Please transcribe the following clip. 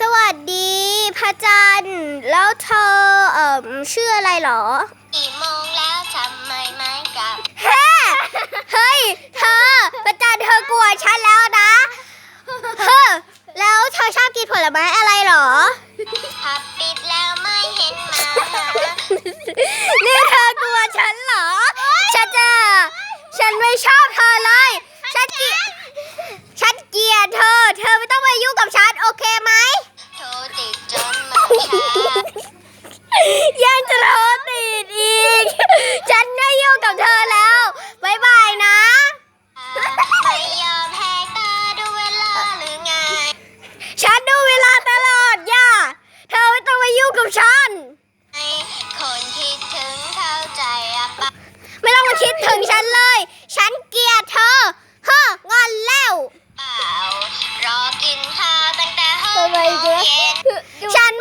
สวัสดีพระจันทร์แล้วเธอเอ่อชื่ออะไรเหรอกี่โมงแล้วทำไมไม่กลับเฮ้เฮ้ย เธอพระจันทร์เธอกลัวฉันแล้วนะเฮ้อแล้วเธอชอบกินผลไม้อะไรเหรอผับปิดแล้วไม่เห็นมาหานี่เธอกลัวฉันเหรอ ฉันจะ ฉันไม่ชอบเธอเลยฉันเกลีย ยังจะโทรติดอีก ฉันไม่ยุ่งกับเธอแล้วบายบายนะ ไม่ยอมแหกตาดูเวลาหรือไง ฉันดูเวลาตลอดย่า เธอไม่ต้องมายุ่งกับฉัน คนคิดถึงเข้าใจอะปะไม่ต้องมาคิดถึงฉันเลย ฉันเกลียดเธอ เฮ้องอนแล้ว เปล่า รอกินข้าวตั้งแต่หกทำไมโมเจ๊งเย็นฉัน